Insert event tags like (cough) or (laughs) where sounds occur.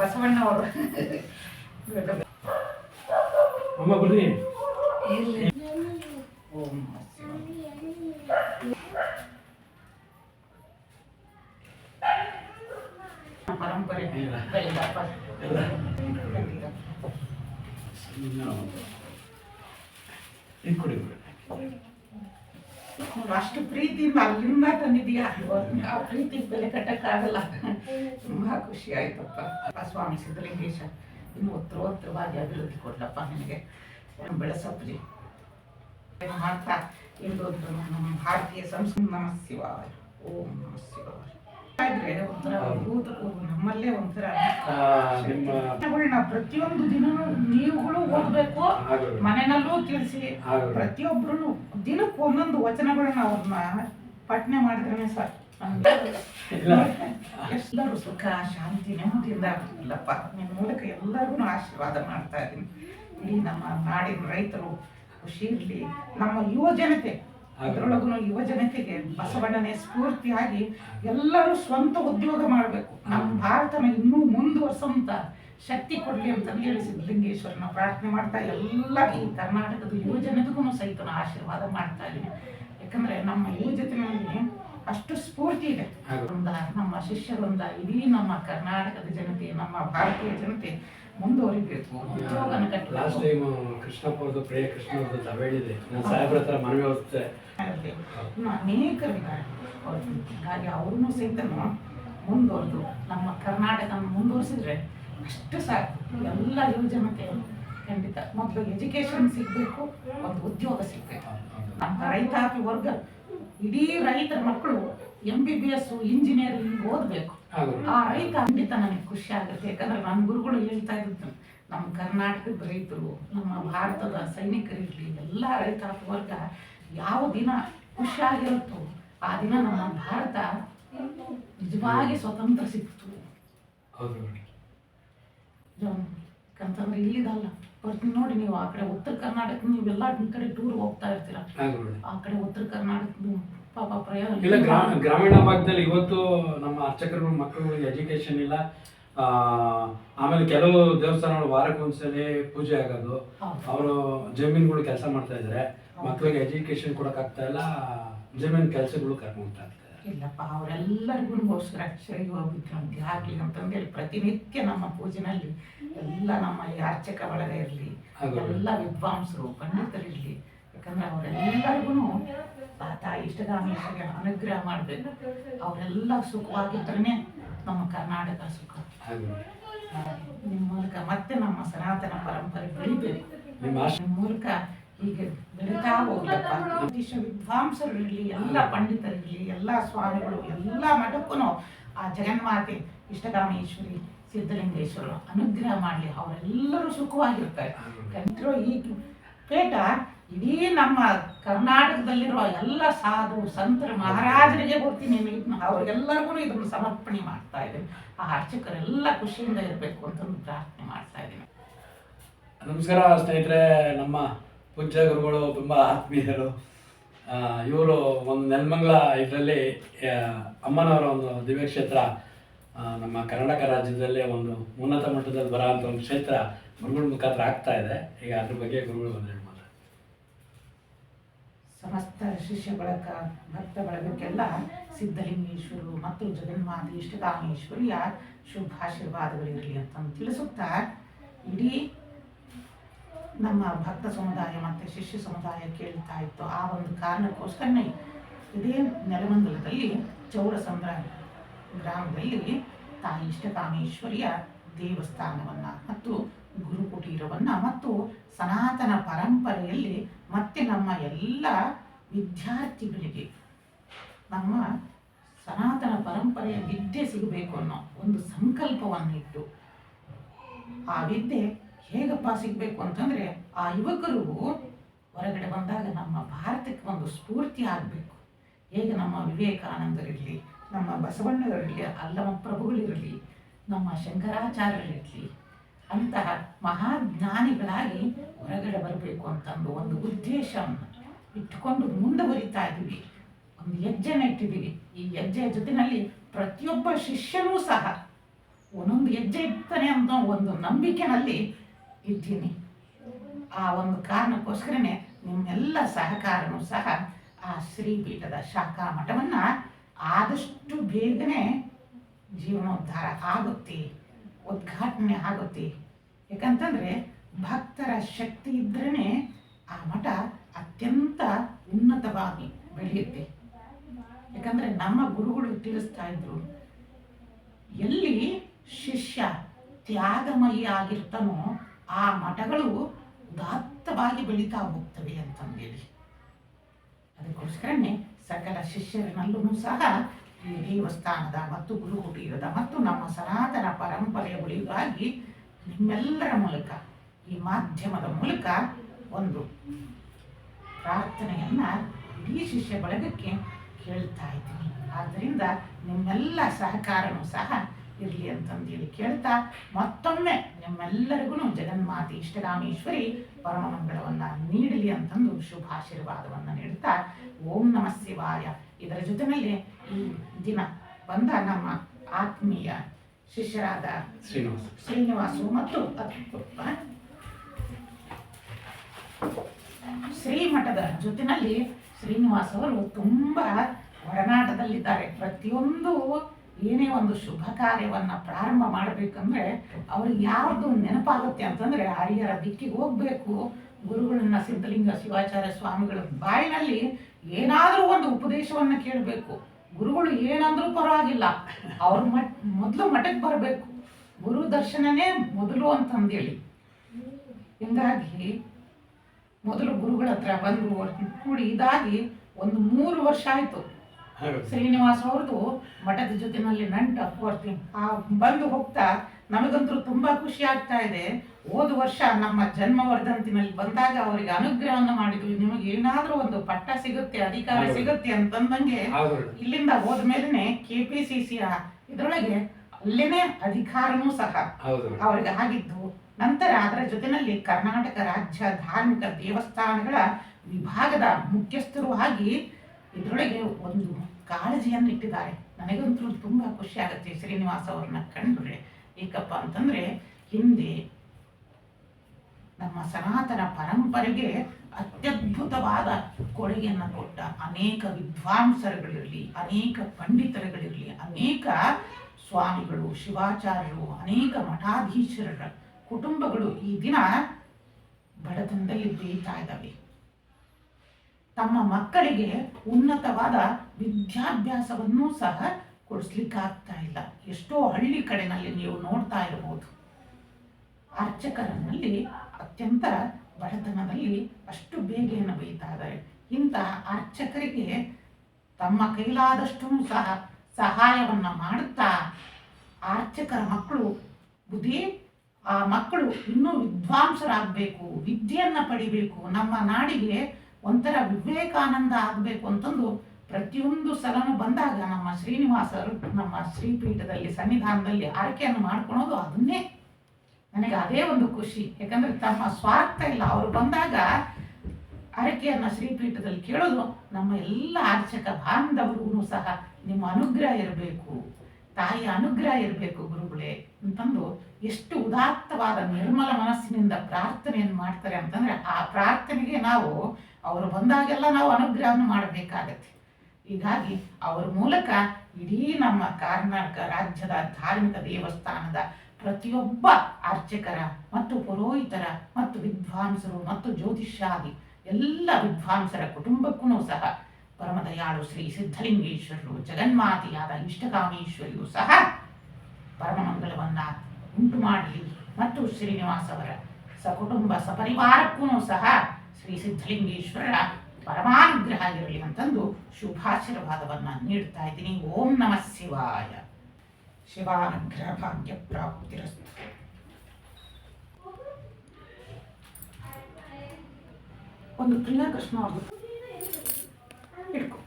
ಬಸವಣ್ಣವರು. ಅಮ್ಮ ಬರ್ರಿ ಓಂ ಪರಂಪರೆ. ಬೆಳೆದಪ್ಪ ಇದು ಕೊಡಿ ಅವ್ನು ಅಷ್ಟು ಪ್ರೀತಿ ನಿಮ್ಮ ತಂದಿದೀಯ ಆ ಪ್ರೀತಿ ಬೆಲೆ ಕಟ್ಟಕ್ಕಾಗಲ್ಲ. ತುಂಬಾ ಖುಷಿ ಆಯ್ತಪ್ಪ. ಸ್ವಾಮಿ ಸಿದ್ಧಲಿಂಗೇಶ, ಇನ್ನು ಉತ್ತರೋತ್ತರವಾಗಿ ಅಭಿವೃದ್ಧಿ ಕೊಡ್ಲಪ್ಪ ನಿನಗೆ. ಬೆಳೆಸಪ್ಲಿ ಮಾಡ್ತಾ? ಇಂದು ಭಾರತೀಯ ಸಂಸ್ಕೃತಿ ನಮ ಓಂ ನಮ ನಮ್ಮಲ್ಲೇ ಒಂಥರ ಪ್ರತಿಯೊಂದು ದಿನ ನೀವುಗಳು ಓದಬೇಕು. ಮನೆಯಲ್ಲೂ ತಿಳಿಸಿ. ಪ್ರತಿಯೊಬ್ಬರು ದಿನಕ್ಕೆ ಒಂದೊಂದು ವಚನಗಳನ್ನ ಅವ್ರನ್ನ ಪಠನೆ ಮಾಡಿದ್ರೆ ಸರ್. ಎಲ್ಲರೂ (laughs) ಸುಖ ಶಾಂತಿ ನೆಮ್ಮದಿಯಿಂದ ಇಲ್ಲಪ್ಪ ನಿಮ್ಮ ಮೂಲಕ ಎಲ್ಲರಿಗೂ ಆಶೀರ್ವಾದ ಮಾಡ್ತಾ ಇದ್ದೀನಿ ಇಡೀ ನಮ್ಮ ನಾಡಿನ ರೈತರು ಖುಷಿ ಇರಲಿ ನಮ್ಮ ಯುವ ಜನತೆ ಅದರೊಳಗೂ ಯುವ ಜನತೆಗೆ ಬಸವಣ್ಣನೇ ಸ್ಫೂರ್ತಿಯಾಗಿ ಎಲ್ಲರೂ ಸ್ವಂತ ಉದ್ಯೋಗ ಮಾಡಬೇಕು. ನಮ್ಮ ಭಾರತನ ಇನ್ನೂ ಮುಂದುವರ್ಸಂತ ಶಕ್ತಿ ಕೊಡಲಿ ಅಂತ ಹೇಳಿ ಸಿದ್ಧಲಿಂಗೇಶ್ವರನ ಪ್ರಾರ್ಥನೆ ಮಾಡ್ತಾ ಎಲ್ಲ ಈ ಕರ್ನಾಟಕದ ಯುವ ಜನತೆಗೂ ಸಹಿತ ಆಶೀರ್ವಾದ ಮಾಡ್ತಾ ಇದ್ದೀನಿ. ಯಾಕಂದ್ರೆ ನಮ್ಮ ಯುವ ಜೊತೆಯಲ್ಲಿ ಅಷ್ಟು ಸ್ಫೂರ್ತಿ ಇದೆ. ನಮ್ಮ ಶಿಷ್ಯರೊಂದ ಇಡೀ ನಮ್ಮ ಕರ್ನಾಟಕದ ಜನತೆ ನಮ್ಮ ಭಾರತೀಯ ಜನತೆ ಮುಂದುವರಿಬೇಕು. ಲಾಸ್ಟ್ ಟೈಮ್ ಕೃಷ್ಣಪ್ಪ ಅವ್ರದ್ದು ಪ್ರಿಯ ಕೃಷ್ಣ ಅವ್ರದ್ದು ತಾವ್ ಹೇಳಿದೆ ನಾನು ಸಾಹೇಬ್ರ ಹತ್ರ ಮನವಿ ಹೋಗುತ್ತೆ ಅನೇಕರಿದ್ದಾರೆ ಅವ್ರು. ಹಾಗಾಗಿ ಅವ್ರನ್ನೂ ಸಹಿತ ಮುಂದುವರೆದು ನಮ್ಮ ಕರ್ನಾಟಕ ಮುಂದುವರಿಸಿದ್ರೆ ಅಷ್ಟು ಸಾಕು. ಎಲ್ಲ ಯುವಜನತೆ ಖಂಡಿತ. ಮೊದಲು ಎಜುಕೇಶನ್ ಸಿಗಬೇಕು ಒಂದು ಉದ್ಯೋಗ ಸಿಗಬೇಕು. ನಮ್ಮ ರೈತಾಪಿ ವರ್ಗ ಇಡೀ ರೈತರ ಮಕ್ಕಳು M B B S engineering ಓದಬೇಕು. ಆ ರೈತ ಖಂಡಿತ ನನಗೆ ಖುಷಿ ಆಗುತ್ತೆ. ಯಾಕಂದ್ರೆ ನನ್ನ ಗುರುಗಳು ಹೇಳ್ತಾ ಇದ್ದು ನಮ್ಮ ಕರ್ನಾಟಕದ ರೈತರು ನಮ್ಮ ಭಾರತದ ಸೈನಿಕರಿರಲಿ ಎಲ್ಲ ರೈತ ವರ್ಗ ಯಾವ ದಿನ ಖುಷಿಯಾಗಿರುತ್ತೋ ಆ ದಿನ ನಮ್ಮ ಭಾರತ ನಿಜವಾಗಿ ಸ್ವತಂತ್ರ ಸಿಕ್ತು ಯಾಕಂತಂದ್ರೆ ಇಲ್ಲಿದಲ್ಲ. ಬರ್ತೀನಿ ನೋಡಿ ನೀವು ಆ ಕಡೆ ಉತ್ತರ ಕರ್ನಾಟಕ ನೀವೆಲ್ಲ ಈ ಕಡೆ ಟೂರ್ ಹೋಗ್ತಾ ಇರ್ತೀರ? ಆ ಕಡೆ ಉತ್ತರ ಕರ್ನಾಟಕ ಪಾಪ ಪ್ರಯಾಣ ಇಲ್ಲ ಗ್ರಾಮೀಣ ಭಾಗದಲ್ಲಿ ಇವತ್ತು ನಮ್ಮ ಅರ್ಚಕರು ಮಕ್ಕಳುಗಳಿಗೆ ಎಜುಕೇಶನ್ ಇಲ್ಲ. ಆಮೇಲೆ ಕೆಲವು ದೇವಸ್ಥಾನಗಳು ವಾರಕ್ಕೊಂದ್ಸಲಿ ಪೂಜೆ ಆಗೋದು. ಅವರು ಜಮೀನುಗಳು ಕೆಲಸ ಮಾಡ್ತಾ ಇದ್ದಾರೆ. ಮಕ್ಕಳಿಗೆ ಎಜುಕೇಶನ್ ಕೊಡೋಕ್ಕಾಗ್ತಾ ಇಲ್ಲ. ಜಮೀನ್ ಕೆಲಸಗಳು ಕರ್ಕೊಂಡ್ತಾ ಇಲ್ಲಪ್ಪ ಅವರೆಲ್ಲರಿಗೋಸ್ಕರ ಅಕ್ಷರ ವಿದ್ಯಾರ್ಥಿ ಆಗಲಿ ಅಂತಂದೇಳಿ ಪ್ರತಿನಿತ್ಯ ನಮ್ಮ ಪೂಜೆನಲ್ಲಿ ಎಲ್ಲ ನಮ್ಮ ಈ ಅರ್ಚಕ ಬಳಗ ಇರಲಿ. ಎಲ್ಲ ವಿದ್ವಾಂಸರು ಪಂಡಿತರಿರಲಿ ಯಾಕಂದ್ರೆ ಅವರೆಲ್ಲರಿಗೂ ತಾಯಿ ಇಷ್ಟಗಾಮೇಶ್ವರಿಗೆ ಅನುಗ್ರಹ ಮಾಡಬೇಕು. ಅವರೆಲ್ಲ ಸುಖವಾಗಿದ್ರೇ ನಮ್ಮ ಕರ್ನಾಟಕ ಸುಖ. ನಿಮ್ಮ ಮೂಲಕ ಮತ್ತೆ ನಮ್ಮ ಸನಾತನ ಪರಂಪರೆ ಬೆಳಿಬೇಕು. ನಿಮ್ಮ ಮೂಲಕ ಹೀಗೆ ಬೆಳೀತಾ ಹೋಗ್ಲಪ್ಪ ವಿದ್ವಾಂಸರು ಇರಲಿ ಎಲ್ಲ ಪಂಡಿತರಿರಲಿ ಎಲ್ಲ ಸ್ವಾಮಿಗಳು ಎಲ್ಲ ಮಠಕ್ಕೂ ಆ ಜಗನ್ಮಾತೆ ಇಷ್ಟಕಾಮೇಶ್ವರಿ ಸಿದ್ಧಲಿಂಗೇಶ್ವರರು ಅನುಗ್ರಹ ಮಾಡಲಿ ಅವರೆಲ್ಲರೂ ಸುಖವಾಗಿರ್ತಾರೆ. ಕಂಟ್ರೋ ಈ ಪೇಟ ಇಡೀ ನಮ್ಮ ಕರ್ನಾಟಕದಲ್ಲಿರುವ ಎಲ್ಲ ಸಾಧು ಸಂತರು ಮಹಾರಾಜರಿಗೆ ಬರ್ತೀನಿ ಅವ್ರಿಗೆಲ್ಲರಿಗೂ ಇದನ್ನು ಸಮರ್ಪಣೆ ಮಾಡ್ತಾ ಇದ್ದೀನಿ. ಆ ಅರ್ಚಕರೆಲ್ಲ ಖುಷಿಯಿಂದ ಇರಬೇಕು ಅಂತ ಪ್ರಾರ್ಥನೆ ಮಾಡ್ತಾ ಇದ್ದೀನಿ. ನಮಸ್ಕಾರ ಸ್ನೇಹಿತರೆ ನಮ್ಮ ಪೂಜ್ಯ ಗುರುಗಳು ತುಂಬ ಆತ್ಮೀಯರು. ಇವರು ಒಂದು ನೆಲಮಂಗಲ ಇದರಲ್ಲಿ ಅಮ್ಮನವರ ಒಂದು ದಿವ್ಯ ಕ್ಷೇತ್ರ ಆ, ನಮ್ಮ ಕರ್ನಾಟಕ ರಾಜ್ಯದಲ್ಲೇ ಒಂದು ಉನ್ನತ ಮಟ್ಟದಲ್ಲಿ ಬರೋ ಒಂದು ಕ್ಷೇತ್ರ ಗುರುಗಳ ಮುಖಾಂತರ ಆಗ್ತಾ ಇದೆ. ಈಗ ಅದ್ರ ಬಗ್ಗೆ ಗುರುಗಳು ಒಂದು ಹೇಳ್ಬೋದು ಸಮಸ್ತ ಶಿಷ್ಯ ಬಳಕ ಭಕ್ತ ಬಳಗಕ್ಕೆಲ್ಲ ಸಿದ್ಧಲಿಂಗೇಶ್ವರು ಮತ್ತು ಜಗನ್ಮಾತೆ ಇಷ್ಟಕಾಮೇಶ್ವರಿಯ ಶುಭಾಶೀರ್ವಾದಗಳಿರಲಿ ಅಂತ ತಿಳಿಸುತ್ತಾ ಇಡೀ ನಮ್ಮ ಭಕ್ತ ಸಮುದಾಯ ಮತ್ತು ಶಿಷ್ಯ ಸಮುದಾಯ ಕೇಳ್ತಾ ಇತ್ತು. ಆ ಒಂದು ಕಾರಣಕ್ಕೋಸ್ಕರನೇ ಇದೇ ನೆಲಮಂಗಲದಲ್ಲಿ ಚೌಡಸಂದ್ರ ಗ್ರಾಮದಲ್ಲಿ ತಾಯಿ ಇಷ್ಟಕಾಮೇಶ್ವರಿಯ ದೇವಸ್ಥಾನವನ್ನು ಮತ್ತು ಗುರುಕುಟೀರವನ್ನು ಮತ್ತು ಸನಾತನ ಪರಂಪರೆಯಲ್ಲಿ ಮತ್ತೆ ನಮ್ಮ ಎಲ್ಲ ವಿದ್ಯಾರ್ಥಿಗಳಿಗೆ ನಮ್ಮ ಸನಾತನ ಪರಂಪರೆಯ ವಿದ್ಯೆ ಸಿಗಬೇಕು ಅನ್ನೋ ಒಂದು ಸಂಕಲ್ಪವನ್ನಿಟ್ಟು ಆ ವಿದ್ಯೆ ಹೇಗಪ್ಪ ಸಿಗಬೇಕು ಅಂತಂದರೆ ಆ ಯುವಕರು ಹೊರಗಡೆ ಬಂದಾಗ ನಮ್ಮ ಭಾರತಕ್ಕೆ ಒಂದು ಸ್ಫೂರ್ತಿ ಆಗಬೇಕು. ಹೇಗೆ ನಮ್ಮ ವಿವೇಕಾನಂದರಿರಲಿ ನಮ್ಮ ಬಸವಣ್ಣರಿರಲಿ ಅಲ್ಲಮ ಪ್ರಭುಗಳಿರಲಿ, ನಮ್ಮ ಶಂಕರಾಚಾರ್ಯರಿರಲಿ, ಅಂತಹ ಮಹಾಜ್ಞಾನಿಗಳಾಗಿ ಹೊರಗಡೆ ಬರಬೇಕು ಅಂತಂದು ಒಂದು ಉದ್ದೇಶವನ್ನು ಇಟ್ಟುಕೊಂಡು ಮುಂದುವರಿತಾ ಇದ್ದೀವಿ. ಒಂದು ಹೆಜ್ಜೆನ ಇಟ್ಟಿದ್ದೀವಿ ಈ ಹೆಜ್ಜೆಯ ಜೊತೆಯಲ್ಲಿ ಪ್ರತಿಯೊಬ್ಬ ಶಿಷ್ಯನೂ ಸಹ ಒಂದೊಂದು ಹೆಜ್ಜೆ ಇಡ್ತಾನೆ ಅಂತ ಒಂದು ನಂಬಿಕೆನಲ್ಲಿ ಇದ್ದೀನಿ. ಆ ಒಂದು ಕಾರಣಕ್ಕೋಸ್ಕರನೇ ನಿಮ್ಮೆಲ್ಲ ಸಹಕಾರನೂ ಸಹ ಆ ಶ್ರೀಪೀಠದ ಶಾಖಾ ಮಠವನ್ನು ಆದಷ್ಟು ಬೇಗನೆ ಜೀವನೋದ್ಧಾರ ಆಗುತ್ತೆ, ಉದ್ಘಾಟನೆ ಆಗುತ್ತೆ. ಯಾಕಂತಂದರೆ ಭಕ್ತರ ಶಕ್ತಿ ಇದ್ರೇ ಆ ಮಠ ಅತ್ಯಂತ ಉನ್ನತವಾಗಿ ಬೆಳೆಯುತ್ತೆ. ಯಾಕಂದರೆ ನಮ್ಮ ಗುರುಗಳು ತಿಳಿಸ್ತಾ ಇದ್ರು, ಎಲ್ಲಿ ಶಿಷ್ಯ ತ್ಯಾಗಮಯಿ ಆಗಿರ್ತಾನೋ ಆ ಮಠಗಳು ಉದಾತ್ತವಾಗಿ ಬೆಳೀತಾ ಹೋಗ್ತವೆ ಅಂತಂದೇಳಿ. ಅದಕ್ಕೋಸ್ಕರನೇ ಸಕಲ ಶಿಷ್ಯರನಲ್ಲೂ ಸಹ ಈ ದೇವಸ್ಥಾನದ ಮತ್ತು ಗುರುಕುಟೀರದ ಮತ್ತು ನಮ್ಮ ಸನಾತನ ಪರಂಪರೆಯ ಉಳಿಗಾಗಿ ನಿಮ್ಮೆಲ್ಲರ ಮೂಲಕ, ಈ ಮಾಧ್ಯಮದ ಮೂಲಕ ಒಂದು ಪ್ರಾರ್ಥನೆಯನ್ನ ಇಡೀ ಶಿಷ್ಯ ಬಳಗಕ್ಕೆ ಕೇಳ್ತಾ ಇದ್ದೀನಿ. ಆದ್ದರಿಂದ ನಿಮ್ಮೆಲ್ಲ ಸಹಕಾರನೂ ಸಹ ಇರಲಿ ಅಂತಂದೇಳಿ ಕೇಳ್ತಾ ಮತ್ತೊಮ್ಮೆ ನಿಮ್ಮೆಲ್ಲರಿಗೂ ಜಗನ್ಮಾತೆ ಇಷ್ಟರಾಮೇಶ್ವರಿ ಪರಮ ಮಂಗಳವನ್ನ ನೀಡಲಿ ಅಂತಂದು ಶುಭಾಶೀರ್ವಾದವನ್ನು ನೀಡ್ತಾ ಓಂ ನಮಃ ಶಿವಾಯ. ಇದರ ಜೊತೆಯಲ್ಲಿ ಈ ದಿನ ಬಂದ ನಮ್ಮ ಆತ್ಮೀಯ ಶಿಷ್ಯರಾದ ಶ್ರೀನಿವಾಸ. ಶ್ರೀನಿವಾಸು ಮತ್ತು ಶ್ರೀಮಠದ ಜೊತೆಯಲ್ಲಿ ಶ್ರೀನಿವಾಸ್ ಅವರು ತುಂಬ ಒಡನಾಟದಲ್ಲಿದ್ದಾರೆ. ಪ್ರತಿಯೊಂದು ಏನೇ ಒಂದು ಶುಭ ಕಾರ್ಯವನ್ನ ಪ್ರಾರಂಭ ಮಾಡಬೇಕಂದ್ರೆ ಅವ್ರಿಗೆ ಯಾರ್ದು ನೆನಪಾಗುತ್ತೆ ಅಂತಂದ್ರೆ ಹರಿಹರ ದಿಕ್ಕಿಗೆ ಹೋಗ್ಬೇಕು. ಗುರುಗಳನ್ನ ಸಿದ್ಧಲಿಂಗ ಶಿವಾಚಾರ್ಯ ಸ್ವಾಮಿಗಳ ಬಾಯಿನಲ್ಲಿ ಏನಾದರೂ ಒಂದು ಉಪದೇಶವನ್ನು ಕೇಳಬೇಕು. ಗುರುಗಳು ಏನಂದ್ರೂ ಪರವಾಗಿಲ್ಲ. ಅವ್ರ ಮಟ್ ಮೊದಲು ಮಠಕ್ಕೆ ಬರಬೇಕು. ಗುರು ದರ್ಶನನೇ ಮೊದಲು ಅಂತಂದೇಳಿ ಹಿಂಗಾಗಿ ಮೊದಲು ಗುರುಗಳ ಹತ್ರ ಬಂದು ಕೂಡಿ ಇದಾಗಿ ಒಂದು ಮೂರು ವರ್ಷ ಆಯಿತು. ಶ್ರೀನಿವಾಸ ಅವ್ರದ್ದು ಮಠದ ಜೊತೆನಲ್ಲಿ ನಂಟು ಬಂದು ಹೋಗ್ತಾ ನಮಗಂತೂ ತುಂಬಾ ಖುಷಿ ಆಗ್ತಾ ಇದೆ. ಹೋದ ವರ್ಷ ನಮ್ಮ ಜನ್ಮವರ್ಧಂತಿನಲ್ಲಿ ಬಂದಾಗ ಅವರಿಗೆ ಅನುಗ್ರಹವನ್ನು ಮಾಡಿದ್ವಿ. ನಿಮಗೆ ಏನಾದ್ರೂ ಒಂದು ಪಟ್ಟ ಸಿಗುತ್ತೆ ಅಧಿಕಾರ ಸಿಗುತ್ತೆ ಅಂತಂದಂಗೆ ಇಲ್ಲಿಂದ ಹೋದ್ಮೇಲೆ ಕೆ ಪಿ ಸಿ ಸಿಯ ಇದರೊಳಗೆ ಅಲ್ಲೇನೆ ಅಧಿಕಾರನೂ ಸಹ ಅವರಿಗೆ ಆಗಿದ್ದು ನಂತರ ಅದರ ಜೊತೆನಲ್ಲಿ ಕರ್ನಾಟಕ ರಾಜ್ಯ ಧಾರ್ಮಿಕ ದೇವಸ್ಥಾನಗಳ ವಿಭಾಗದ ಮುಖ್ಯಸ್ಥರು ಆಗಿ ಇದರೊಳಗೆ ಒಂದು ಕಾಳಜಿಯನ್ನು ಇಟ್ಟಿದ್ದಾರೆ. ನನಗಂತೂ ತುಂಬಾ ಖುಷಿ ಆಗುತ್ತೆ ಶ್ರೀನಿವಾಸ ಅವ್ರನ್ನ ಕಂಡ್ರೆ. ಏಕಪ್ಪ ಅಂತಂದ್ರೆ ಹಿಂದೆ ನಮ್ಮ ಸನಾತನ ಪರಂಪರೆಗೆ ಅತ್ಯದ್ಭುತವಾದ ಕೊಡುಗೆಯನ್ನು ಕೊಟ್ಟ ಅನೇಕ ವಿದ್ವಾಂಸರುಗಳಿರಲಿ, ಅನೇಕ ಪಂಡಿತರುಗಳಿರಲಿ, ಅನೇಕ ಸ್ವಾಮಿಗಳು, ಶಿವಾಚಾರ್ಯರು, ಅನೇಕ ಮಠಾಧೀಶರ ಕುಟುಂಬಗಳು ಈ ದಿನ ಬಡತನದಲ್ಲಿ ಬೀಳ್ತಾ ಇದ್ದಾವೆ. ತಮ್ಮ ಮಕ್ಕಳಿಗೆ ಉನ್ನತವಾದ ವಿದ್ಯಾಭ್ಯಾಸವನ್ನೂ ಸಹ ಕೊಡಿಸ್ಲಿಕ್ಕಾಗ್ತಾ ಇಲ್ಲ. ಎಷ್ಟೋ ಹಳ್ಳಿ ಕಡೆನಲ್ಲಿ ನೀವು ನೋಡ್ತಾ ಇರಬಹುದು ಅರ್ಚಕರನಲ್ಲಿ ಅತ್ಯಂತ ಬಡತನದಲ್ಲಿ ಅಷ್ಟು ಬೇಗೆಯನ್ನು ಬೈತಾ ಇದ್ದಾರೆ ಇಂಥ ಅರ್ಚಕರಿಗೆ ತಮ್ಮ ಕೈಲಾದಷ್ಟು ಸಹ ಸಹಾಯವನ್ನು ಮಾಡುತ್ತಾ ಅರ್ಚಕರ ಮಕ್ಕಳು ಬುದ್ಧಿ, ಆ ಮಕ್ಕಳು ಇನ್ನೂ ವಿದ್ವಾಂಸರಾಗಬೇಕು, ವಿದ್ಯೆಯನ್ನು ಪಡಿಬೇಕು, ನಮ್ಮ ನಾಡಿಗೆ ಒಂಥರ ವಿವೇಕಾನಂದ ಆಗಬೇಕು ಅಂತಂದು ಪ್ರತಿಯೊಂದು ಸಲನು ಬಂದಾಗ ನಮ್ಮ ಶ್ರೀನಿವಾಸರು ನಮ್ಮ ಶ್ರೀಪೀಠದಲ್ಲಿ, ಸನ್ನಿಧಾನದಲ್ಲಿ ಆರೈಕೆಯನ್ನು ಮಾಡ್ಕೊಳೋದು ಅದನ್ನೇ. ನನಗೆ ಅದೇ ಒಂದು ಖುಷಿ. ಯಾಕಂದ್ರೆ ತಮ್ಮ ಸ್ವಾರ್ಥ ಇಲ್ಲ. ಅವರು ಬಂದಾಗ ಹರಕೆಯನ್ನ ಶ್ರೀಪೀಠದಲ್ಲಿ ಕೇಳೋದು ನಮ್ಮ ಎಲ್ಲ ಅರ್ಚಕ ಬಾಂಧವರಿಗೂ ಸಹ ನಿಮ್ಮ ಅನುಗ್ರಹ ಇರಬೇಕು. ತಾಯಿಯ ಅನುಗ್ರಹ ಇರಬೇಕು ಗುರುಗಳೇ ಅಂತಂದು ಎಷ್ಟು ಉದಾತ್ತವಾದ ನಿರ್ಮಲ ಮನಸ್ಸಿನಿಂದ ಪ್ರಾರ್ಥನೆಯನ್ನು ಮಾಡ್ತಾರೆ ಅಂತಂದ್ರೆ ಆ ಪ್ರಾರ್ಥನೆಗೆ ನಾವು ಅವರು ಬಂದಾಗೆಲ್ಲ ನಾವು ಅನುಗ್ರಹವನ್ನು ಮಾಡಬೇಕಾಗತ್ತೆ. ಹೀಗಾಗಿ ಅವರ ಮೂಲಕ ಇಡೀ ನಮ್ಮ ಕರ್ನಾಟಕ ರಾಜ್ಯದ ಧಾರ್ಮಿಕ ದೇವಸ್ಥಾನದ ಪ್ರತಿಯೊಬ್ಬ ಅರ್ಚಕರ ಮತ್ತು ಪುರೋಹಿತರ ಮತ್ತು ವಿದ್ವಾಂಸರು ಮತ್ತು ಜ್ಯೋತಿಷ್ಯಾದಿ ಎಲ್ಲ ವಿದ್ವಾಂಸರ ಕುಟುಂಬಕ್ಕೂ ಸಹ ಪರಮದಯಾಳು ಶ್ರೀ ಸಿದ್ಧಲಿಂಗೇಶ್ವರರು, ಜಗನ್ಮಾತೆಯಾದ ಇಷ್ಟಕಾಮೇಶ್ವರಿಯು ಸಹ ಪರಮಮಂಗಲವನ್ನ ಉಂಟು ಮಾಡಲಿ. ಮತ್ತು ಶ್ರೀನಿವಾಸ ಅವರ ಸಕುಟುಂಬ ಸಪರಿವಾರಕ್ಕೂ ಸಹ ಶ್ರೀ ಸಿದ್ಧಲಿಂಗೇಶ್ವರರ ಪರಮಾನುಗ್ರಹ ಇರಲಿ ಅಂತಂದು ಶುಭಾಶೀರ್ವಾದವನ್ನು ನೀಡ್ತಾ ಇದ್ದೀನಿ. ಓಂ ನಮಃ ಶಿವಾಯ. ಶಿವಾನುಗ್ರಹ ಭಾಗ್ಯ ಪ್ರಾಪ್ತಿರಸ್ತು ಒಂದು ಪ್ರಿಯಾ ಕೃಷ್ಣ ಅವ್ರದ್ದು ಇಟ್ಕೊ